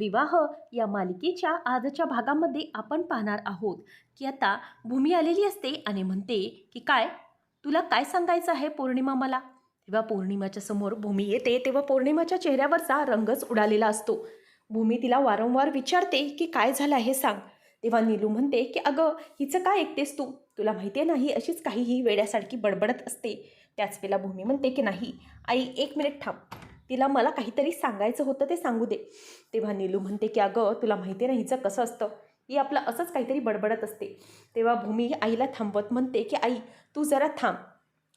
विवाह या मालिकेच्या आजच्या भागामध्ये आपण पाहणार आहोत. की आता भूमी आलेली असते आणि म्हणते की काय? तुला काय सांगायचं आहे पौर्णिमा मला? तेव्हा पौर्णिमाच्या समोर भूमी येते तेव्हा पौर्णिमाच्या चेहऱ्यावरचा रंगच उडालेला असतो. भूमी तिला वारंवार विचारते की काय झालं आहे सांग. तेव्हा नीलू म्हणते की अगं हिचं काय ऐकतेस तू? तुला माहिती आहे नाही अशीच काहीही वेड्यासारखी बडबडत असते. त्याच वेळेला भूमी म्हणते की नाही आई एक मिनिट थांब. तिला मला काहीतरी सांगायचं होतं ते सांगू दे. तेव्हा नीलू म्हणते की अगं तुला माहिती आहे हिचं कसं असतं? ही आपलं असंच काहीतरी बडबडत असते. तेव्हा भूमी आईला थांबवत म्हणते की आई तू जरा थांब.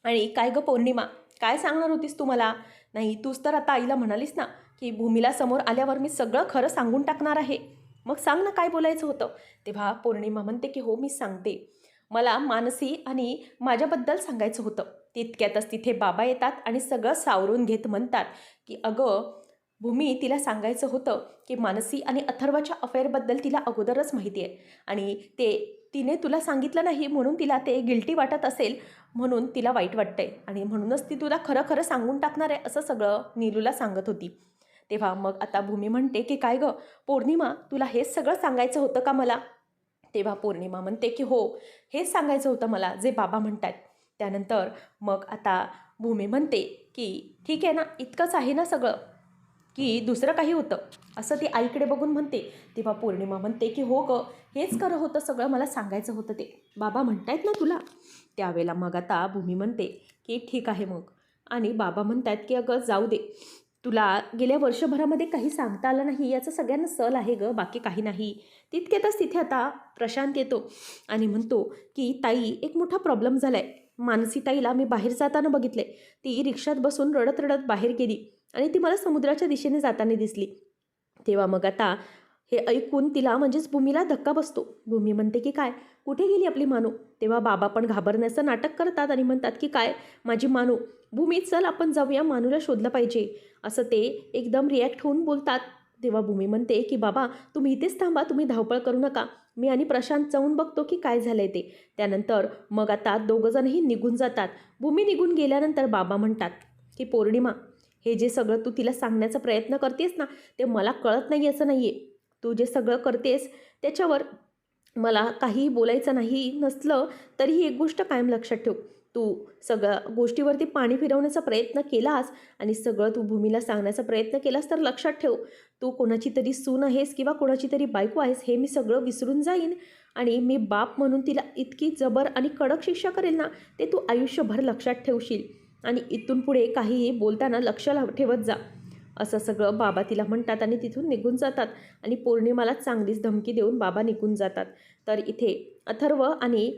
आणि काय गं पौर्णिमा? काय सांगणार होतीस तू मला? नाही तूच तर आता आईला म्हणालीस ना की भूमीला समोर आल्यावर मी सगळं खरं सांगून टाकणार आहे. मग सांग ना काय बोलायचं होतं? तेव्हा पौर्णिमा म्हणते की हो मी सांगते. मला मानसी आणि माझ्याबद्दल सांगायचं होतं. तितक्यातच तिथे बाबा येतात आणि सगळं सावरून घेत म्हणतात की अगं भूमी तिला सांगायचं होतं की मानसी आणि अथर्वाच्या अफेअरबद्दल तिला अगोदरच माहिती आहे आणि ते तिने तुला सांगितलं नाही म्हणून तिला ते गिल्टी वाटत असेल म्हणून तिला वाईट वाटतंय आणि म्हणूनच ती तुला खरं खरं सांगून टाकणार आहे असं सगळं नीलूला सांगत होती. तेव्हा मग आता भूमी म्हणते की काय गं पौर्णिमा तुला हेच सगळं सांगायचं होतं का मला? तेव्हा पौर्णिमा म्हणते की हो हेच सांगायचं होतं मला जे बाबा म्हणतात त्यानंतर मग आता भूमी म्हणते की ठीक आहे ना इतकंच आहे ना सगळं की दुसरं काही होतं. असं ती आईकडे बघून म्हणते. तेव्हा पौर्णिमा म्हणते की हो गं हेच खरं होतं सगळं मला सांगायचं होतं ते. बाबा म्हणतायत ना तुला. त्यावेळेला मग आता भूमी म्हणते की ठीक आहे मग. आणि बाबा म्हणतात की अगं जाऊ दे. तुला गेल्या वर्षभरामध्ये काही सांगता आलं नाही याचं सगळ्यांना सल आहे गं बाकी काही नाही. तितक्यातच तिथे आता प्रशांत येतो आणि म्हणतो की ताई एक मोठा प्रॉब्लेम झाला आहे मानसीताईला मी बाहेर जाताना बघितले. ती रिक्षात बसून रडत रडत बाहेर गेली आणि ती मला समुद्राच्या दिशेने जाताना दिसली. तेव्हा मग आता हे ऐकून तिला म्हणजेच भूमीला धक्का बसतो. भूमी म्हणते की काय? कुठे गेली आपली मानू? तेव्हा बाबा पण घाबरण्याचं नाटक करतात आणि म्हणतात की काय? माझी मानू भूमी चल आपण जाऊया मानूला शोधलं पाहिजे. असं ते एकदम रिॲक्ट होऊन बोलतात. तेव्हा भूमी म्हणते की बाबा तुम्ही इथेच थांबा तुम्ही धावपळ करू नका. मी आणि प्रशांत जाऊन बघतो की काय झालंय ते. त्यानंतर मग आता दोघंजणही निघून जातात. भूमी निघून गेल्यानंतर बाबा म्हणतात की पौर्णिमा हे जे सगळं तू तिला सांगण्याचा प्रयत्न करतेस ना ते मला कळत नाही असं नाही आहे तू जे सगळं करतेस त्याच्यावर मला काहीही बोलायचं नाही नसलं तरीही एक गोष्ट कायम लक्षात ठेव. तू सगळ्या गोष्टीवरती पाणी फिरवण्याचा प्रयत्न केलास आणि सगळं तू भूमीला सांगण्याचा प्रयत्न केलास तर लक्षात ठेव. तू कोणाची तरी सून आहेस किंवा कोणाची तरी बायको आहेस हे मी सगळं विसरून जाईन आणि मी बाप म्हणून तिला इतकी जबर आणि कडक शिक्षा करेल ना ते तू आयुष्यभर लक्षात ठेवशील. आणि इथून पुढे काहीही बोलताना लक्ष लाव ठेवत जा. असं सगळं बाबा तिला म्हणतात आणि तिथून निघून जातात आणि पौर्णिमाला चांगलीच धमकी देऊन बाबा निघून जातात. तर इथे अथर्व आणि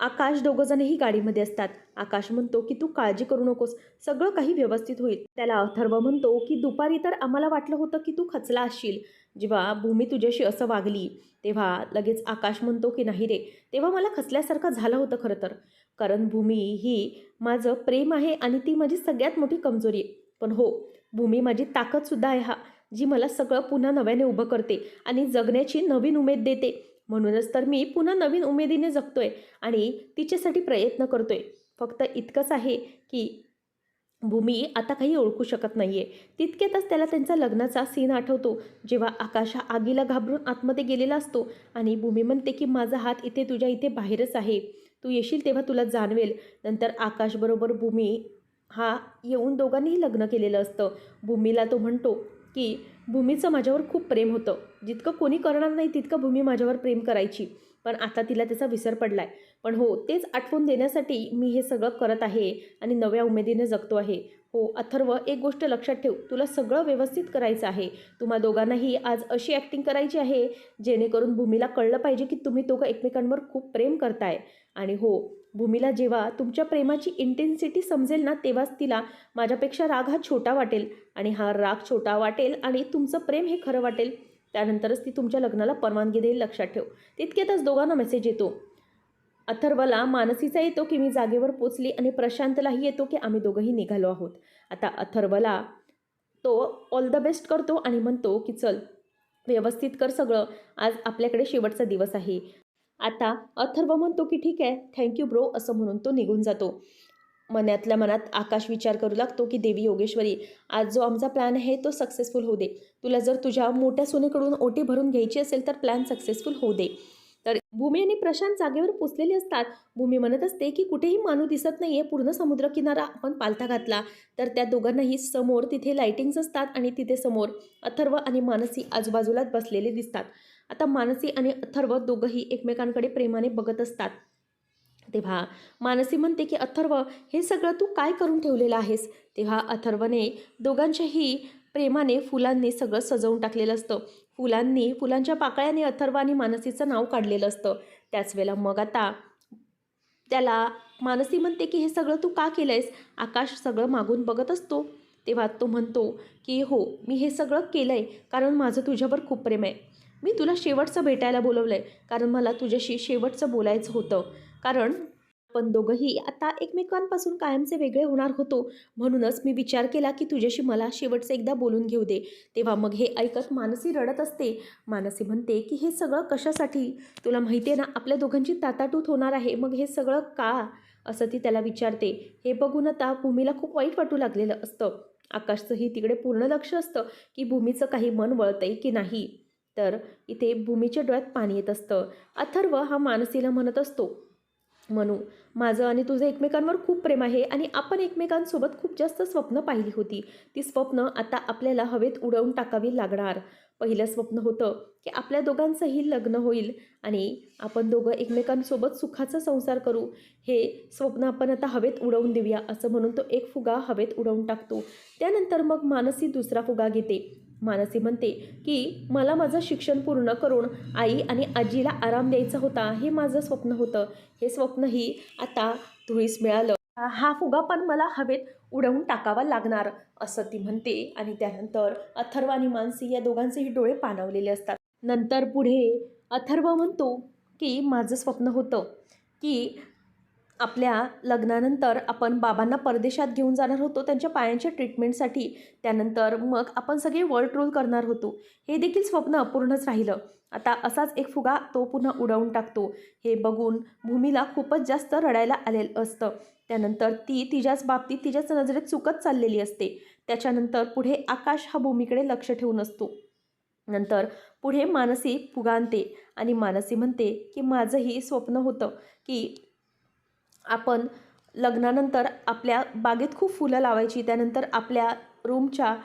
आकाश दोघंजणही गाडीमध्ये असतात. आकाश म्हणतो की तू काळजी करू नकोस. सगळं काही व्यवस्थित होईल. त्याला अथर्व म्हणतो की दुपारी तर आम्हाला वाटलं होतं की तू खचला असशील. जेव्हा भूमी तुझ्याशी असं वागली तेव्हा लगेच आकाश म्हणतो की नाही रे तेव्हा मला खचल्यासारखं झालं होतं खरं तर. कारण भूमी ही माझं प्रेम आहे आणि ती माझी सगळ्यात मोठी कमजोरी आहे. पण हो भूमी माझी ताकदसुद्धा आहे हा जी मला सगळं पुन्हा नव्याने उभं करते आणि जगण्याची नवीन उमेद देते. म्हणूनच तर मी पुन्हा नवीन उमेदीने जगतोय आणि तिच्यासाठी प्रयत्न करतोय. फक्त इतकंच आहे की भूमी आता काही ओळखू शकत नाही आहे तितक्यातच त्याला त्यांचा लग्नाचा सीन आठवतो. जेव्हा आकाश हा आगीला घाबरून आतमध्ये गेलेला असतो आणि भूमी म्हणते की माझा हात इथे तुझ्या इथे बाहेरच आहे. तू येशील तेव्हा तुला जाणवेल. नंतर आकाशबरोबर भूमी हा येऊन दोघांनीही लग्न केलेलं असतं. भूमीला तो म्हणतो की भूमीचं माझ्यावर खूप प्रेम होतं. जितकं कोणी करणार नाही तितकं भूमी माझ्यावर प्रेम करायची. पण आता तिला त्याचा विसर पडला आहे पण हो तेच आठवून देण्यासाठी मी हे सगळं करत आहे आणि नव्या उमेदीने जगतो आहे. हो अथर्व एक गोष्ट लक्षात ठेव. तुला सगळं व्यवस्थित करायचं आहे. तुम्हा दोघांनाही आज अशी ॲक्टिंग करायची आहे जेणेकरून भूमीला कळलं पाहिजे की तुम्ही दोघं एकमेकांवर खूप प्रेम करताय. आणि हो भूमीला जेव्हा तुमच्या प्रेमाची इंटेन्सिटी समजेल ना तेव्हाच तिला माझ्यापेक्षा राग हा छोटा वाटेल. आणि हा राग छोटा वाटेल आणि तुमचं प्रेम हे खरं वाटेल. त्यानंतरच ती तुमच्या लग्नाला परवानगी देईल लक्षात ठेव. तितक्यातच दोघांना मेसेज येतो. अथर्वला मानसीचा येतो की मी जागेवर पोचली आणि प्रशांतलाही येतो की आम्ही दोघंही निघालो आहोत. आता अथर्वला तो ऑल द बेस्ट करतो आणि म्हणतो की चल व्यवस्थित कर सगळं. आज आपल्याकडे शेवटचा दिवस आहे. आता अथर्व म्हणतो की ठीक आहे थँक्यू ब्रो असं म्हणून तो निघून जातो. मनातल्या मनात आकाश विचार करू लागतो की देवी योगेश्वरी आज जो आमचा प्लॅन आहे तो सक्सेसफुल होऊ दे. तुला जर तुझ्या मोठ्या सोनेकडून ओटी भरून घ्यायची असेल तर प्लॅन सक्सेसफुल होऊ दे. तर भूमी आणि प्रशांत जागेवर पोचलेले असतात. भूमी म्हणत असते की कुठेही माणूस दिसत नाहीये पूर्ण समुद्रकिनारा आपण पालथा घातला. तर त्या दोघांनाही समोर तिथे लाइटिंग्स असतात आणि तिथे समोर अथर्व आणि मानसी आजूबाजूलाच बसलेले दिसतात. आता मानसी आणि अथर्व दोघंही एकमेकांकडे प्रेमाने बघत असतात. तेव्हा मानसी म्हणते की अथर्व हे सगळं तू काय करून ठेवलेलं आहेस? तेव्हा अथर्वने दोघांच्याही प्रेमाने फुलांनी सगळं सजवून टाकलेलं असतं. फुलांनी फुलांच्या पाकळ्याने अथर्व आणि मानसीचं नाव काढलेलं असतं. त्याच वेळेला मग आता त्याला मानसी म्हणते की हे सगळं तू का केलं आहेस आकाश सगळं मागून बघत असतो. तेव्हा तो म्हणतो की हो मी हे सगळं केलं आहे कारण माझं तुझ्यावर खूप प्रेम आहे. मी तुला शेवटचं भेटायला बोलवलं आहे कारण मला तुझ्याशी शेवटचं बोलायचं होतं. कारण आपण दोघंही आता एकमेकांपासून कायमचे वेगळे होणार होतो. म्हणूनच मी विचार केला की तुझ्याशी मला शेवटचं एकदा बोलून घेऊ दे. तेव्हा मग हे ऐकत मानसी रडत असते. मानसी म्हणते की हे सगळं कशासाठी? तुला माहिती आहे ना आपल्या दोघांची ताताटूत होणार आहे. मग हे सगळं का? असं ती त्याला विचारते. हे बघून आता भूमीला खूप वाईट वाटू लागलेलं असतं. आकाशचंही तिकडे पूर्ण लक्ष असतं की भूमीचं काही मन वळतंय की नाही. तर इथे भूमीच्या डोळ्यात पाणी येत असतं. अथर्व हा मानसीला म्हणत असतो म्हणू माझं आणि तुझं एकमेकांवर खूप प्रेम आहे आणि आपण एकमेकांसोबत खूप जास्त स्वप्न पाहिली होती. ती स्वप्न आता आपल्याला हवेत उडवून टाकावी लागणार. पहिलं स्वप्न होतं की आपल्या दोघांचंही लग्न होईल आणि आपण दोघं एकमेकांसोबत सुखाचा संसार करू. हे स्वप्न आपण आता हवेत उडवून देऊया असं म्हणून तो एक फुगा हवेत उडवून टाकतो. त्यानंतर मग मानसी दुसरा फुगा घेते. मानसी म्हणते की मला माझं शिक्षण पूर्ण करून आई आणि आजीला आराम द्यायचा होता हे माझं स्वप्न होतं. हे स्वप्नही आता धुळीस मिळालं. हा फुगा पण मला हवेत उडवून टाकावा लागणार असं ती म्हणते. आणि त्यानंतर अथर्व आणि मानसी या दोघांचेही डोळे पाणावलेले असतात. नंतर पुढे अथर्व म्हणतो की माझं स्वप्न होतं की आपल्या लग्नानंतर आपण बाबांना परदेशात घेऊन जाणार होतो त्यांच्या पायांच्या ट्रीटमेंटसाठी त्यानंतर मग आपण सगळे वर्ल्ड ट्रोल करणार होतो. हे देखील स्वप्न अपूर्णच राहिलं. आता असाच एक फुगा तो पुन्हा उडवून टाकतो. हे बघून भूमीला खूपच जास्त रडायला आलेलं असतं. त्यानंतर ती तिच्याच बाबतीत तिच्याच नजरेत चुकत चाललेली असते. त्याच्यानंतर पुढे आकाश हा भूमीकडे लक्ष ठेवून असतो. नंतर पुढे मानसी फुगा आणते आणि मानसी म्हणते की माझंही स्वप्न होतं की आपण लग्नानंतर आपल्या बागेत खूप फुलं लावायची त्यानंतर आपल्या रूमच्या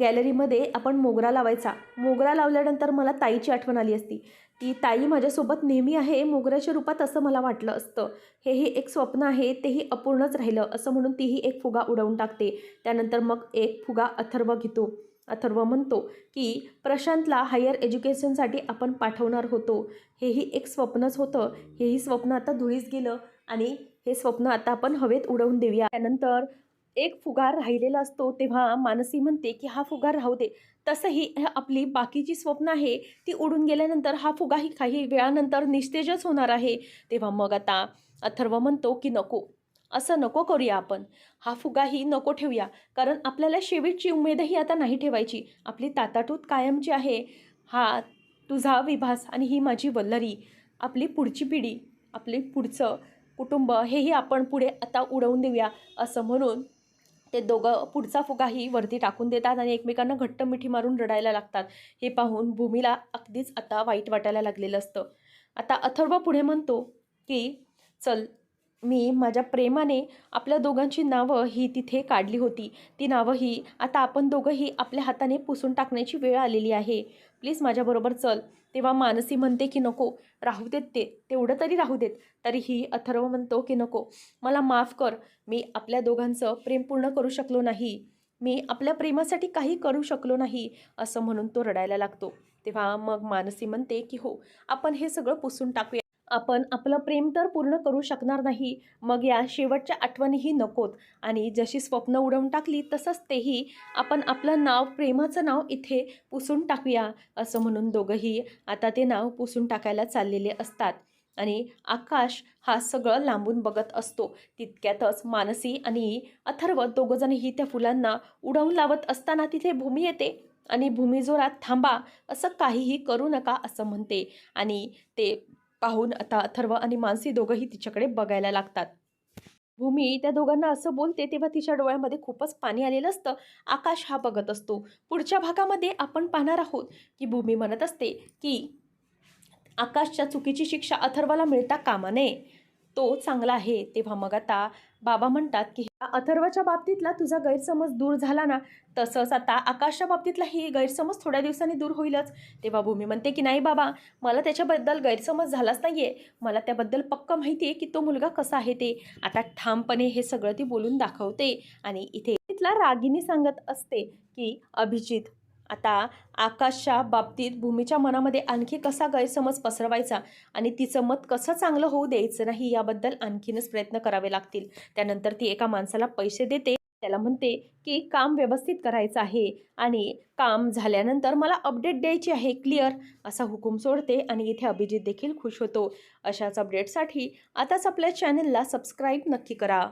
गॅलरीमध्ये आपण मोगरा लावायचा. मोगरा लावल्यानंतर मला ताईची आठवण आली असती. ती ताई माझ्यासोबत नेहमी आहे मोगऱ्याच्या रूपात असं मला वाटलं असतं. हेही एक स्वप्न आहे तेही अपूर्णच राहिलं असं म्हणून तीही एक फुगा उडवून टाकते. त्यानंतर मग एक फुगा अथर्व घेतो. अथर्व म्हणतो की प्रशांतला हायर एज्युकेशनसाठी आपण पाठवणार होतो. हेही एक स्वप्नच होतं. हेही स्वप्न आता धुळीस गेलं. आणि हे स्वप्न आता आपण हवेत उडवून देऊया. त्यानंतर एक फुगार राहिलेला असतो तेव्हा मानसी म्हणते की हा फुगार राहू दे. तसंही आपली बाकीची स्वप्न आहे ती उडून गेल्यानंतर हा फुगाही काही वेळानंतर निस्तेजच होणार आहे. तेव्हा मग आता अथर्व म्हणतो की नको असं नको करूया आपण. हा फुगाही नको ठेवूया. कारण आपल्याला शेवटची उमेदही आता नाही ठेवायची. आपली ताताटूत कायमची आहे. हा तुझा विभास आणि ही माझी वल्लरी. आपली पुढची पिढी आपली पुढचं कुटुंब हेही आपण पुढे आता उडवून देऊया असं म्हणून ते दोघं पुढचा फुगाही वरती टाकून देतात आणि एकमेकांना घट्ट मिठी मारून रडायला लागतात. हे पाहून भूमीला अगदीच आता वाईट वाटायला लागलेलं असतं. आता अथर्व पुढे म्हणतो की चल मी माझ्या प्रेमाने आपल्या दोघांची नावं ही तिथे काढली होती. ती नावं ही आता आपण दोघंही आपल्या हाताने पुसून टाकण्याची वेळ आलेली आहे. प्लीज माझ्याबरोबर चल. तेव्हा मानसी म्हणते की नको. राहू देत ते. तेवढं तरी राहू देत. तरीही अथर्व म्हणतो की नको. मला माफ कर. मी आपल्या दोघांचं प्रेम पूर्ण करू शकलो नाही. मी आपल्या प्रेमासाठी काही करू शकलो नाही असं म्हणून तो रडायला लागतो. तेव्हा मग मानसी म्हणते की हो आपण हे सगळं पुसून टाकूया. आपण आपलं प्रेम तर पूर्ण करू शकणार नाही. मग या शेवटच्या आठवणीही नकोत. आणि जशी स्वप्न उडवून टाकली तसंच तेही आपण आपलं नाव प्रेमाचं नाव इथे पुसून टाकूया असं म्हणून दोघंही आता ते नाव पुसून टाकायला चाललेले असतात. आणि आकाश हा सगळं लांबून बघत असतो. तितक्यातच मानसी आणि अथर्व दोघंजणही त्या फुलांना उडवून लावत असताना तिथे भूमी येते. आणि भूमी जोरात थांबा असं काहीही करू नका असं म्हणते. आणि ते पाहून आता अथर्व आणि मानसी दोघंही तिच्याकडे बघायला लागतात. भूमी त्या दोघांना असं बोलते तेव्हा तिच्या डोळ्यामध्ये खूपच पाणी आलेलं असतं. आकाश हा बघत असतो. पुढच्या भागामध्ये आपण पाहणार आहोत की भूमी म्हणत असते की आकाशच्या चुकीची शिक्षा अथर्वाला मिळता कामा नये. तो चांगला आहे. तेव्हा मग आता बाबा म्हणतात की अथर्वाच्या बाबतीतला तुझा गैरसमज दूर झाला ना तसंच आता आकाशच्या बाबतीतलाही गैरसमज थोड्या दिवसांनी दूर होईलच. तेव्हा भूमी म्हणते की नाही बाबा मला त्याच्याबद्दल गैरसमज झालाच नाही आहे मला त्याबद्दल पक्क माहिती आहे की तो मुलगा कसा आहे ते. आता ठामपणे हे सगळं ती बोलून दाखवते आणि इथे तिथला रागिनी सांगत असते की अभिजित आता आकाशच्या बाबतीत भूमीच्या मनामध्ये आणखी कसा गैरसमज पसरवायचा आणि तिचं मत कसं चांगलं होऊ द्यायचं नाही याबद्दल आणखीनच प्रयत्न करावे लागतील. त्यानंतर ती एका माणसाला पैसे देते. त्याला म्हणते की काम व्यवस्थित करायचं आहे आणि काम झाल्यानंतर मला अपडेट द्यायची आहे क्लिअर असा हुकूम सोडते आणि इथे अभिजित देखील खुश होतो. अशाच अपडेटसाठी आताच आपल्या चॅनलला सबस्क्राईब नक्की करा.